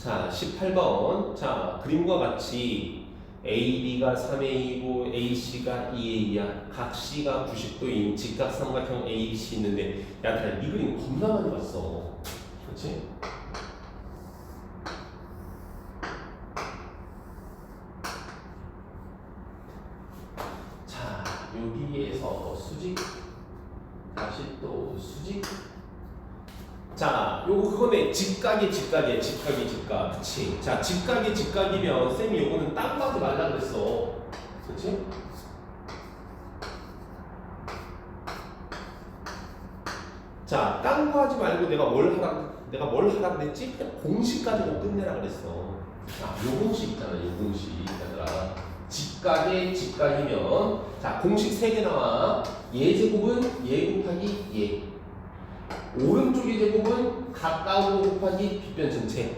자, 18번. 자, 그림과 같이 AB가 3A이고 AC가 2A야. 각 C가 90도인 직각삼각형 ABC 있는데 야, 나이 그림 겁나 많이 봤어. 그렇지? 자, 여기에서 수직 다시 또 수직 자, 요거 그거네. 직각이 직각이야. 직각이 직각. 그치? 자, 직각이 직각이면 쌤이 요거는 딴거 하지 말라 그랬어. 그치? 자, 딴 거 하지 말고 내가 뭘 하라, 내가 뭘 하라 그랬지? 그냥 공식 가지고 끝내라 그랬어. 자, 요 공식 있잖아, 요 공식. 얘들아. 직각의 직각이면, 자, 공식 세 개 나와. 예 제곱은 예 곱하기 예. 오른쪽의 제곱은 가까운 거 곱하기 빗변 전체.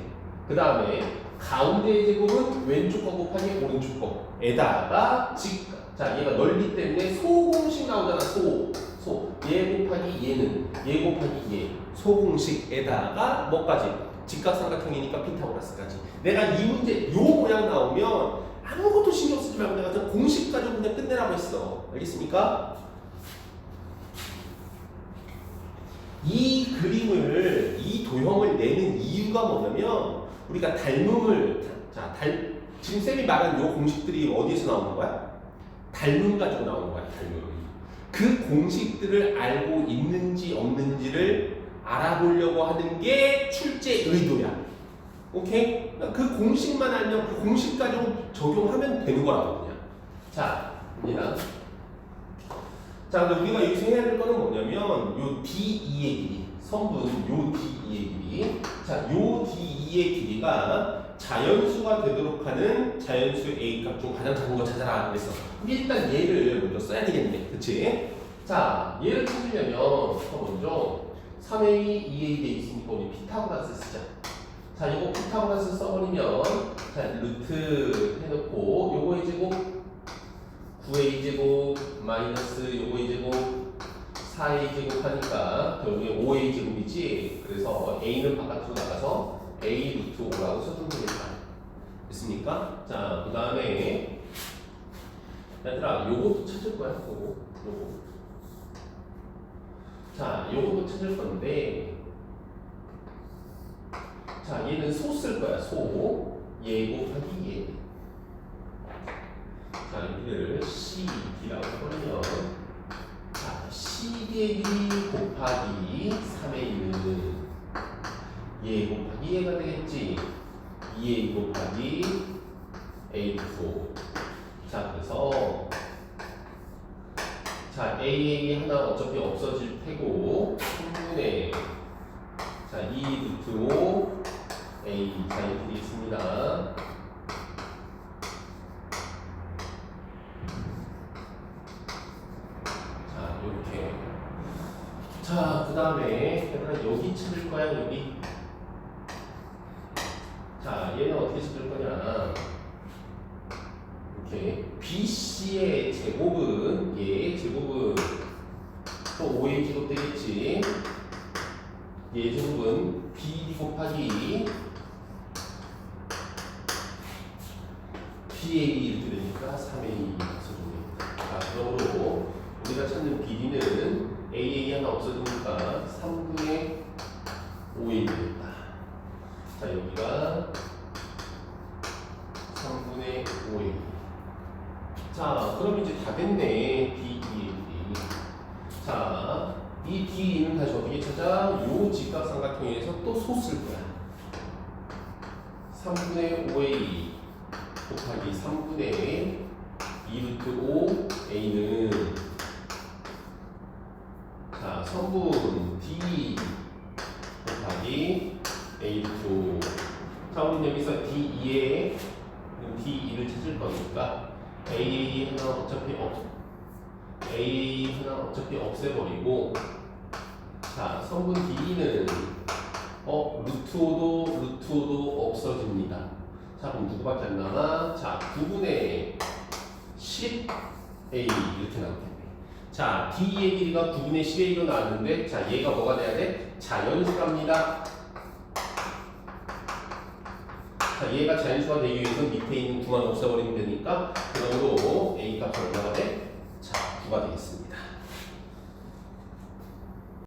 그 다음에 가운데의 제곱은 왼쪽 거 곱하기 오른쪽 거에다가 직각. 자, 얘가 넓이 때문에 소공식 나오잖아. 소. 소. 얘 곱하기 얘는 얘 곱하기 얘. 소공식에다가 뭐까지? 직각삼각형이니까 피타고라스까지. 내가 이 문제 요 모양 나오면 아무것도 신경 쓰지 말고 내가 공식 가지고 그냥 끝내라고 했어. 알겠습니까? 이 그림을 이 도형을 내는 이유가 뭐냐면 우리가 닮음을 자 달, 지금 쌤이 말한 요 공식들이 어디에서 나오는 거야? 닮음 가지고 나오는 거야 닮음 그 공식들을 알고 있는지 없는지를 알아보려고 하는 게 출제 의도야 오케이? 그러니까 그 공식만 알면 그 공식 가지고 적용하면 되는 거라고 그냥 자 입니다 자, 근데 우리가 여기서 해야 될 거는 뭐냐면 요 D2의 길이, 성분 요 D2의 길이. 자, 요 D2의 길이가 자연수가 되도록 하는 자연수 A 값 중 가장 작은 거 찾아라. 근데 일단 얘를 먼저 써야 되겠네. 그치? 자, 얘를 찾으려면 먼저 3A, 2A 돼 있으니까 우리 피타고라스 쓰자. 자, 이거 피타고라스 써버리면 자, 루트 해놓고 9a 제곱 마이너스 요거의 제곱 4a 제곱 하니까 결국에 5a 제곱이지. 그래서 a는 바깥으로 나가서 a 루트 5라고 써주면 되겠다. 됐습니까? 자 그 다음에 얘들아 요것도 찾을 거야 요거. 요거. 자 요것도 찾을 건데. 자 얘는 소 쓸 거야 소얘 곱하기 얘 자, 여기를 CD라고 하면 자, CD의 곱하기 3에 있는 얘 곱하기 얘가 되겠지? 2A 곱하기 A4 자, 그래서 자, AA 하나 어차피 없어질 테고 3분의 자, 2 루트 5 A. 자, 이렇게 있습니다 자, 이렇게. 자, 그 다음에 얘들아 여기 찾을 거야, 여기. 자, 얘는 어떻게 찾을 거냐. 이렇게. BC의 제곱은, 얘 제곱은 또 5의 제곱 되겠지. 얘 제곱은 BD 곱하기 BA 이렇게 되니까 3A 써줍니다. 자, 그러므로 우리가 찾는 비리는 AA 하나 없어지니까 3분의 5이 되겠다. 자, 여기가 3분의 5이. 자, 그럼 이제 다 됐네. D, E, D. 자, 이 D는 다시 어떻게 찾아? 요 직각삼각형에서 또소쓸 거야. 3분의 5A 곱하기 3분의 2루트 5 A는 자 성분 D 곱하기 A2 자 우리 여기서 D2에 D2를 찾을 거니까 A 하나 어차피 없 A 하나 어차피 없애버리고 자 성분 D는 어 루트 5도 루트 5도 없어집니다. 자 그럼 누구밖에 안 남아? 자 9분의 10A 이렇게 나오겠네 자, D의 길이가 9분의 10A로 나왔는데, 자, 얘가 뭐가 돼야 돼? 자연수랍니다. 자, 얘가 자연수가 되기 위해서 밑에 있는 9만 없애버리면 되니까 그걸로 A 값이 얼마가 돼? 자, 9가 되겠습니다.